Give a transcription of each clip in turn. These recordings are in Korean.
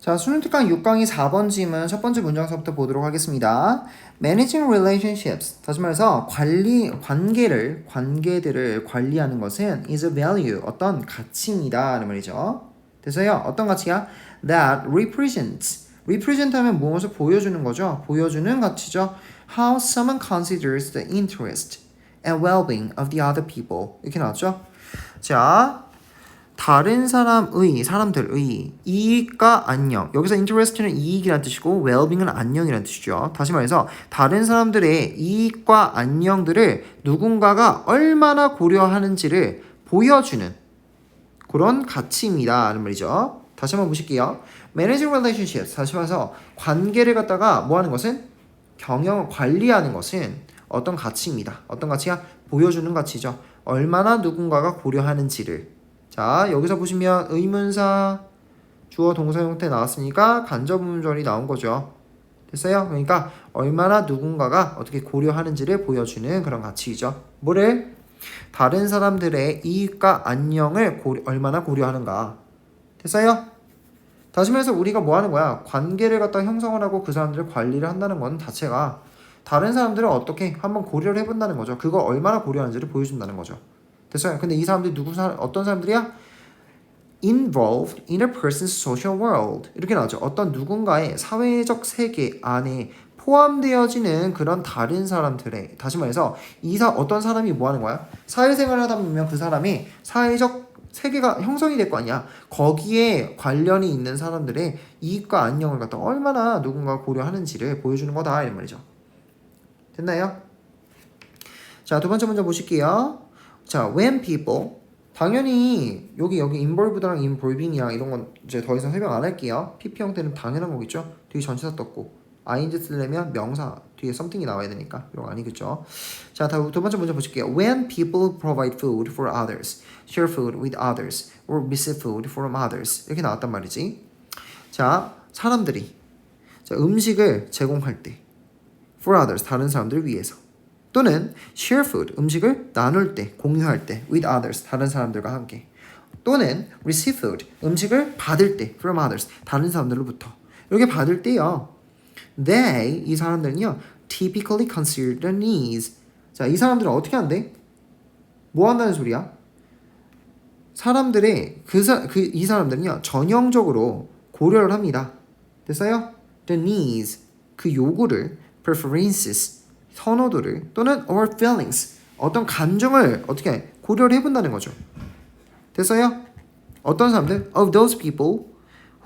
자, 수능 특강 6강이 4번 질문 첫 번째 문장서부터 보도록 하겠습니다. Managing relationships. 다시 말해서 관리 관계를 관계들을 관리하는 것은 is a value 어떤 가치입니다. 라는 말이죠. 됐어요? 어떤 가치야? That represents. represent 하면 무엇을 보여주는 거죠? 보여주는 가치죠. How someone considers the interest and well-being of the other people. 이렇게 나왔죠? 자, 다른 사람의 사람들의 이익과 안녕. 여기서 interest는 이익이라는 뜻이고 well-being은 안녕이라는 뜻이죠. 다시 말해서 다른 사람들의 이익과 안녕들을 누군가가 얼마나 고려하는지를 보여주는 그런 가치입니다. 라는 말이죠. 다시 한번 보실게요. Managing relationships. 다시 말해서 관계를 갖다가 뭐 하는 것은? 경영을 관리하는 것은 어떤 가치입니다. 어떤 가치야 보여주는 가치죠. 얼마나 누군가가 고려하는지를 자, 여기서 보시면 의문사 주어 동사 형태 나왔으니까 간접 문절이 나온 거죠. 됐어요? 그러니까 얼마나 누군가가 어떻게 고려하는지를 보여주는 그런 가치이죠. 뭐를? 다른 사람들의 이익과 안녕을 고려, 얼마나 고려하는가. 됐어요? 다시 말해서 우리가 뭐 하는 거야? 관계를 갖다 형성을 하고 그 사람들을 관리를 한다는 건 자체가 다른 사람들을 어떻게 한번 고려를 해본다는 거죠. 그거 얼마나 고려하는지를 보여준다는 거죠. 됐어요. 근데 이 사람들이 누구 사람 어떤 사람들이야? involved in a person's social world 이렇게 나오죠. 어떤 누군가의 사회적 세계 안에 포함되어지는 그런 다른 사람들의 다시 말해서 이사 어떤 사람이 뭐 하는 거야? 사회생활을 하다 보면 그 사람이 사회적 세계가 형성이 될 거 아니야. 거기에 관련이 있는 사람들의 이익과 안녕을 갖다 얼마나 누군가 고려하는지를 보여주는 거다 이런 말이죠. 됐나요? 자, 두 번째 문제 보실게요. 자, when people 당연히 여기 여기 involved랑 involving이랑 이런 건 이제 더 이상 설명 안 할게요. PP 형태는 당연한 거겠죠. 뒤에 전치사 떴고 ing 쓰려면 명사 뒤에 something이 나와야 되니까 이런 거 아니겠죠. 자, 다음 두 번째 문제 보실게요. When people provide food for others, share food with others, or receive food from others 이렇게 나왔단 말이지. 자, 사람들이 자, 음식을 제공할 때 for others 다른 사람들을 위해서 또는 share food 음식을 나눌 때 공유할 때 with others 다른 사람들과 함께. 또는 receive food 음식을 받을 때 from others 다른 사람들로부터. 이렇게 받을 때요. they 이 사람들은요 typically consider the needs. 자이 사람들은 어떻게 한대 뭐 한다는 소리야? 사람들의 그그이 사람들은요 전형적으로 고려를 합니다. 됐어요? the needs 그 요구를 preferences 선호도를 또는 our feelings 어떤 감정을 어떻게 고려를 해본다는 거죠. 됐어요? 어떤 사람들? Of those people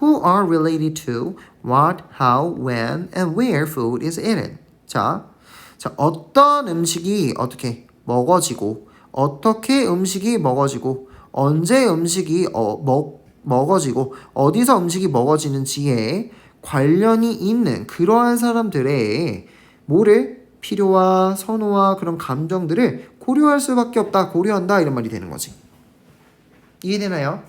who are related to what, how, when, and where food is eaten. 자, 자 어떤 음식이 어떻게 먹어지고 어떻게 음식이 먹어지고 언제 음식이 어, 먹, 먹어지고 어디서 음식이 먹어지는지에 관련이 있는 그러한 사람들의 뭐를 필요와 선호와 그런 감정들을 고려할 수밖에 없다. 고려한다. 이런 말이 되는 거지. 이해되나요?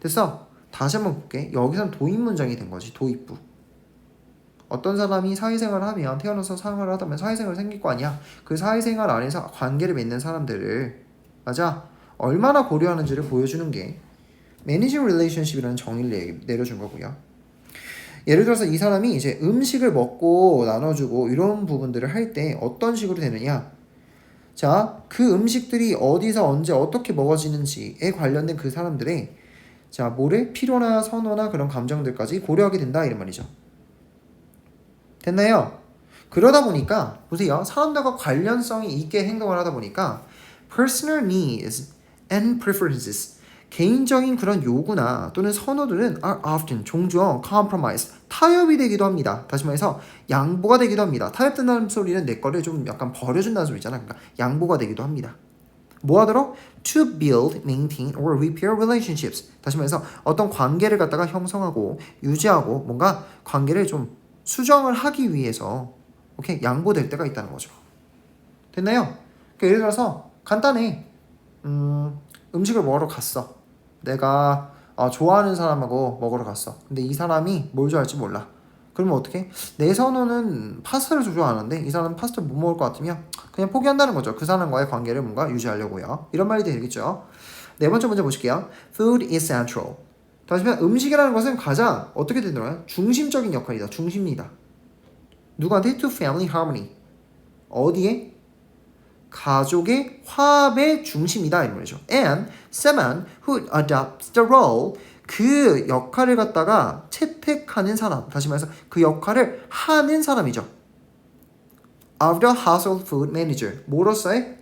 됐어? 다시 한번 볼게. 여기선 도입 문장이 된 거지. 도입부. 어떤 사람이 사회생활을 하면 태어나서 생활을 하다 보면 사회생활 생길 거 아니야. 그 사회생활 안에서 관계를 맺는 사람들을 맞아. 얼마나 고려하는지를 보여주는 게 매니징 릴레이션십이라는 정의를 내려준 거고요. 예를 들어서 이 사람이 이제 음식을 먹고 나눠주고 이런 부분들을 할 때 어떤 식으로 되느냐? 자, 그 음식들이 어디서 언제 어떻게 먹어지는지에 관련된 그 사람들의 자, 뭐를 필요나 선호나 그런 감정들까지 고려하게 된다 이런 말이죠. 됐나요? 그러다 보니까 보세요. 사람들과 관련성이 있게 행동을 하다 보니까 personal needs and preferences 개인적인 그런 요구나 또는 선호들은 are often 종종 compromise 타협이 되기도 합니다. 다시 말해서 양보가 되기도 합니다. 타협된다는 소리는 내 거를 좀 약간 버려준다는 소리잖아. 그러니까 양보가 되기도 합니다. 뭐 하도록? To build, maintain, or repair relationships. 다시 말해서 어떤 관계를 갖다가 형성하고 유지하고 뭔가 관계를 좀 수정을 하기 위해서 오케이 양보될 때가 있다는 거죠. 됐나요? 그러니까 예를 들어서 간단해. 음, 음식을 먹으러 갔어. 내가 어, 좋아하는 사람하고 먹으러 갔어. 근데 이 사람이 뭘 좋아할지 몰라. 그러면 어떻게? 내 선호는 파스타를 좋아하는데 이 사람은 파스타를 못 먹을 것 같으면 그냥 포기한다는 거죠. 그 사람과의 관계를 뭔가 유지하려고요. 이런 말이 되겠죠. 네 번째 문제 보실게요. Food is central. 다시 말해 음식이라는 것은 가장 어떻게 되더라고요? 중심적인 역할이다. 중심이다. 누구한테? To family harmony. 어디에? 가족의 화합의 중심이다 이런 말이죠. And someone who adopts the role 그 역할을 갖다가 채택하는 사람. 다시 말해서 그 역할을 하는 사람이죠. of the household food manager. 뭐로서의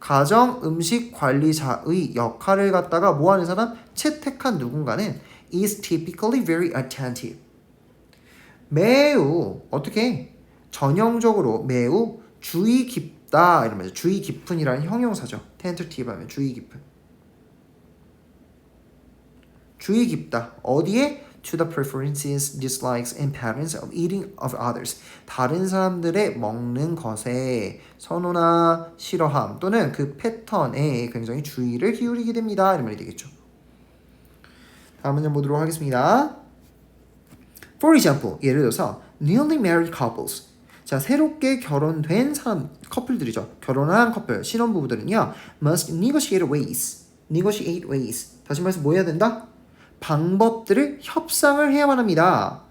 가정 음식 관리자의 역할을 갖다가 뭐 하는 사람? 채택한 누군가는 is typically very attentive. 매우 어떻게 전형적으로 매우 주의 깊 다 이런 말이죠. 주의 깊은이라는 형용사죠. tentative 하면 주의 깊은. 주의 깊다. 어디에? To the preferences, dislikes, and patterns of eating of others. 다른 사람들의 먹는 것에 선호나 싫어함 또는 그 패턴에 굉장히 주의를 기울이게 됩니다. 이런 말이 되겠죠. 다음 문제 보도록 하겠습니다. For example, 예를 들어서 newly married couples. 자, 새롭게 결혼된 사람 커플들이죠. 결혼한 커플, 신혼부부들은요. must negotiate ways. negotiate ways. 다시 말해서 뭐 해야 된다? 방법들을 협상을 해야만 합니다.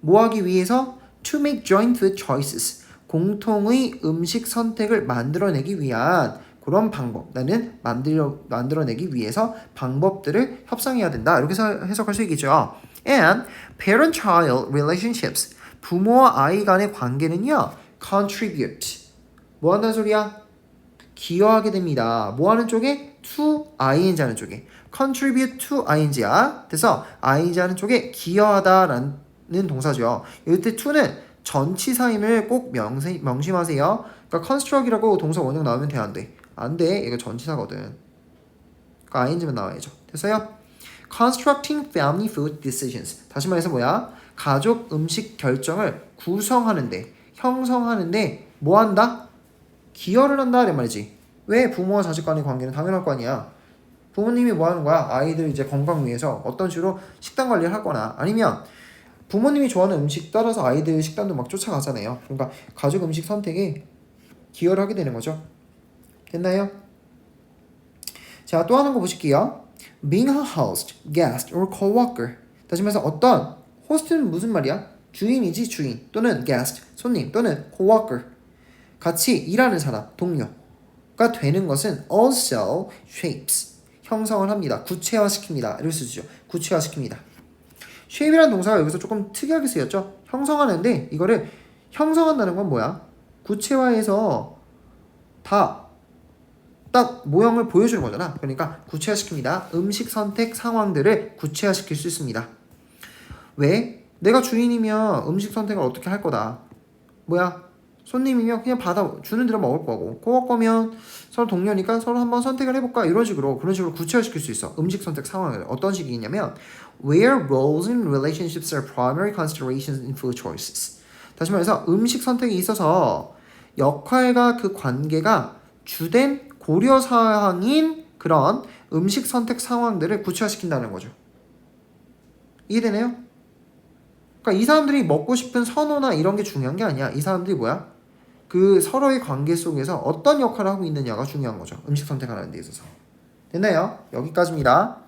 뭐 하기 위해서? to make joint choices. 공통의 음식 선택을 만들어내기 위한 그런 방법. 나는 만들어 만들어내기 위해서 방법들을 협상해야 된다. 이렇게 해석할 수 있겠죠. And parent-child relationships. 부모와 아이 간의 관계는요. contribute. 뭐 한다는 소리야? 기여하게 됩니다. 뭐 하는 쪽에? to ing 하는 쪽에. contribute to ing야. 그래서 ing 하는 쪽에 기여하다라는 동사죠. 이때 to는 전치사임을 꼭 명세, 명심하세요. 그러니까 construct이라고 동사 원형 나오면 돼, 안 돼? 안 돼. 이거 전치사거든. 그러니까 ing만 나와야죠. 됐어요? constructing family food decisions. 다시 말해서 뭐야? 가족 음식 결정을 구성하는데, 형성하는데 뭐 한다? 기여를 한다 이런 말이지. 왜 부모와 자식 간의 관계는 당연할 거 아니야. 부모님이 뭐 하는 거야? 아이들 이제 건강 위해서 어떤 식으로 식단 관리를 하거나 아니면 부모님이 좋아하는 음식 따라서 아이들 식단도 막 쫓아가잖아요. 그러니까 가족 음식 선택에 기여를 하게 되는 거죠. 됐나요? 자, 또 하는 거 보실게요. Being a host, guest, or coworker. 다시 말해서 어떤 호스트는 무슨 말이야? 주인이지 주인 또는 guest, 손님 또는 coworker. 같이 일하는 사람, 동료가 되는 것은 also shapes. 형성을 합니다. 구체화시킵니다. 이럴 수 있죠. 구체화시킵니다. shape이라는 동사가 여기서 조금 특이하게 쓰였죠. 형성하는데 이거를 형성한다는 건 뭐야? 구체화해서 다 딱 모형을 보여주는 거잖아. 그러니까 구체화시킵니다. 음식 선택 상황들을 구체화시킬 수 있습니다. 왜? 내가 주인이면 음식 선택을 어떻게 할 거다. 뭐야? 손님이면 그냥 받아 주는 대로 먹을 거고 코워커면 서로 동료니까 서로 한번 선택을 해볼까 이런 식으로 그런 식으로 구체화시킬 수 있어 음식 선택 상황을 어떤 식이냐면 where roles and relationships are primary considerations in food choices 다시 말해서 음식 선택에 있어서 역할과 그 관계가 주된 고려 사항인 그런 음식 선택 상황들을 구체화시킨다는 거죠 이해되네요? 그러니까 이 사람들이 먹고 싶은 선호나 이런 게 중요한 게 아니야 이 사람들이 뭐야? 그 서로의 관계 속에서 어떤 역할을 하고 있느냐가 중요한 거죠. 음식 선택하는 데 있어서. 됐나요? 여기까지입니다.